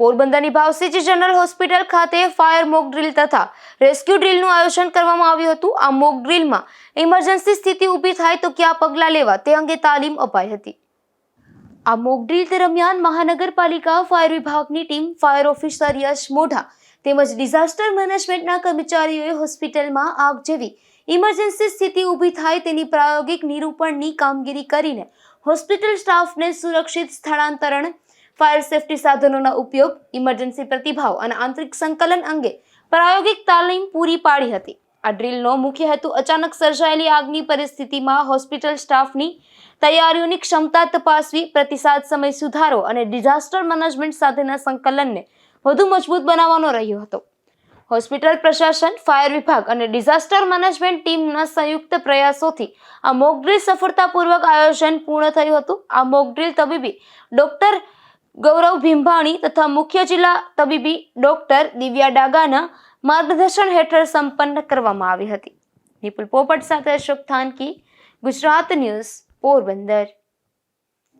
પોરબંદરની ભાવસીજી general hospital ખાતે ફાયર મોક ડ્રીલ તથા રેસ્ક્યુ ડ્રીલનું આયોજન કરવામાં આવ્યું હતું. આ મોક ડ્રીલમાં ઇમરજન્સી સ્થિતિ ઊભી થાય તો ક્યાં પગલાં લેવા તે અંગે તાલીમ અપાઈ હતી. આ મોક ડ્રીલ દરમિયાન મહાનગરપાલિકા, ફાયર વિભાગની ટીમ, ફાયર ઓફિસર યશ મોઢા તેમજ ડિઝાસ્ટર મેનેજમેન્ટના કર્મચારીઓએ હોસ્પિટલમાં આગ જેવી ઇમરજન્સી સ્થિતિ ઊભી થાય તેની પ્રાયોગિક નિરૂપણની કામગીરી કરીને હોસ્પિટલ સ્ટાફને સુરક્ષિત સ્થળાંતરણ ફાયર સેફટી સાધનોના ઉપયોગ, ઇમરજન્સી પ્રતિભાવ અને આંતરિક સંકલન અંગે પ્રાયોગિક તાલીમ પૂરી પાડી હતી. આ ડ્રીલનો મુખ્ય હેતુ અચાનક સર્જાયેલી આગની પરિસ્થિતિમાં હોસ્પિટલ સ્ટાફની તૈયારીઓની ક્ષમતા તપાસવી, પ્રતિસાદ સમય સુધારો અને ડિઝાસ્ટર મેનેજમેન્ટ સાથેના સંકલનને વધુ મજબૂત બનાવવાનો રહ્યો હતો. હોસ્પિટલ પ્રશાસન, ફાયર વિભાગ અને ડિઝાસ્ટર મેનેજમેન્ટ ટીમના સંયુક્ત પ્રયાસોથી આ મોકડ્રીલ સફળતાપૂર્વક આયોજન પૂર્ણ થયું હતું. આ મોકડ્રીલ તબીબી ડોક્ટર ગૌરવ ભીંભાણી તથા મુખ્ય જિલ્લા તબીબી ડોક્ટર દિવ્યા ડાગાના માર્ગદર્શન હેઠળ સંપન્ન કરવામાં આવી હતી. નિપુલ પોપટ સાથે અશોક થાનકી, ગુજરાત ન્યૂઝ પોરબંદર.